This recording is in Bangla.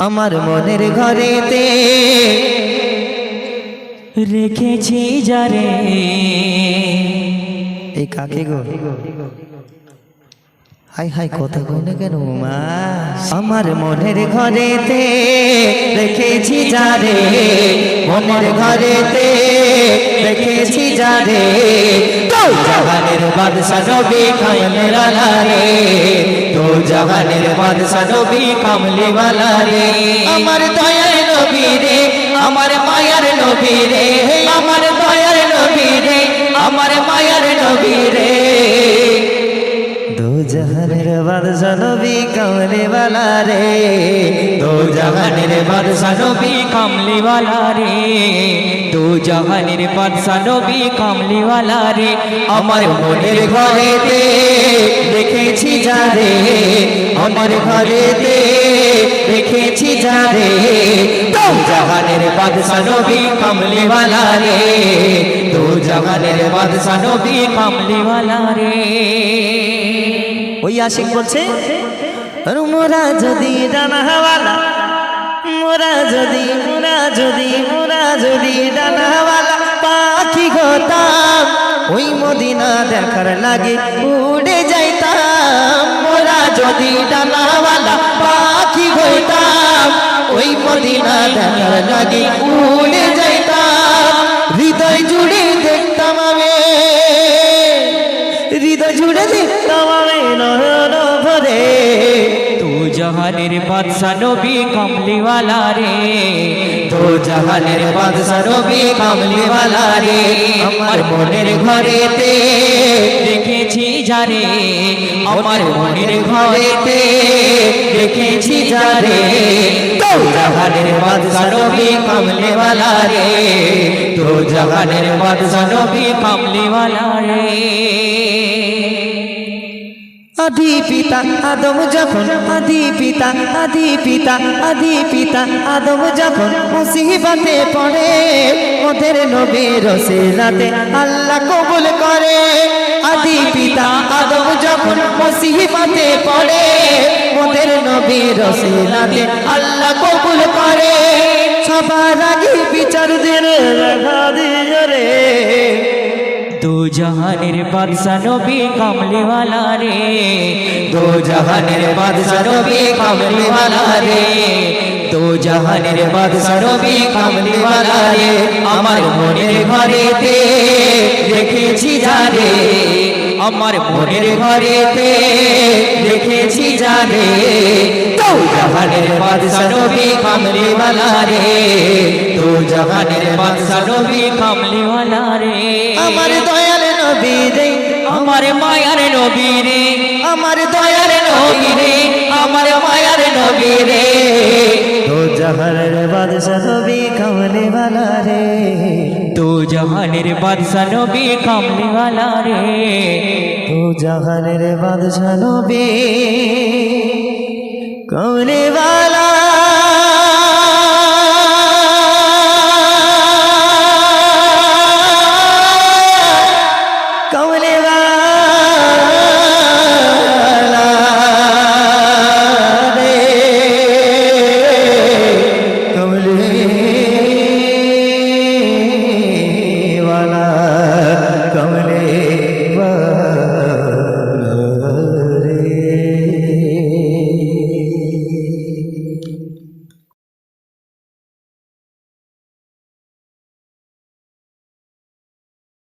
আমার মনের ঘরেতে রেখেছি যারে। এই কাকে গো? হাই হাই, কথা কোনে কেন মা? আমার মনের ঘরেতে রেখেছি যারে। মনের ঘরেতে রেখেছি যারে। জাহানের বাদশা নবী কামলের রে তো জাহানের বাদশা নবী কামলিওয়ালা রে আমার দয়ার নবী রে আমার মায়ার নবী রে আমার দয়ার নবী রে আমার মায়ার নবী নবী কমলিওয়ালা রে। দু জাহানের বাদশা নবী কমলিওয়ালা রে। দু জাহানের বাদশা নবী কমলিওয়ালা রে। আমার মনের ঘরেতে দেখেছি যা রে। আমার ঘরেতে দেখেছি যা যারে দু জাহানের বাদশা নবী কমলিওয়ালা রে। দু জাহানের বাদশা নবী কমলিওয়ালা রে। ওই আশিক বলছে মোরা যদি ডানাওয়ালা মোরা যদি মোরা যদি মোরা যদি ডানাওয়ালা পাখি হতাম, ওই মদিনা দেখার লাগে উড়ে যাইতাম। মোরা যদি ডানাওয়ালা পাখি হইতাম ওই মদিনা দেখার লাগে উড়ে আমি নয়ন ভরে। দু জাহানের বাদশা নবী কামলিওয়ালা রে। তো জাহানের বাদশা নবী কামলিওয়ালা রে। আমার মনের ঘরেতে রেখেছি যারে। আমার মনের ঘরেতে দেখেছি যারে। তো জাহানের বাদশা নবী কামলিওয়ালা রে। তো জাহানের বাদশা নবী কামলিওয়ালা রে। আদি পিতা আদম যখন, আদি পিতা আদি পিতা আদি পিতা আদম যখন মুসিবতে পড়ে, ওদের নবীর রাতে আল্লাহ কবুল করে। আদি পিতা আদম যখন মুসিবতে পড়ে, ওদের নবীর রাতে আল্লাহ কবুল করে। সবার আগে বিচার দিন জাহানের বাদশা নবী কামলিওয়ালা রে দো জাহানের বাদশা নবী কামলিওয়ালা রে দো জাহানের বাদশা নবী কামলিওয়ালা রে আমার মনের ঘরেতে দেখেছি যারে আমার মনের ঘরেতে দেখেছি যারে দো জাহানের বাদশা নবী কামলিওয়ালা রে দো জাহানের বাদশা নবী কামলিওয়ালা রে আমার দয়াল নবী রে আমার মায়ার নবী রে আমার দয়ার নবী রে আমার মায়ার নবী রে তো জাহানের বাদশা নবী কামলে वाला রে দু জাহানের বাদশা নবী কামলিওয়ালা রে তো জাহানের বাদশা নবী কামলে वाला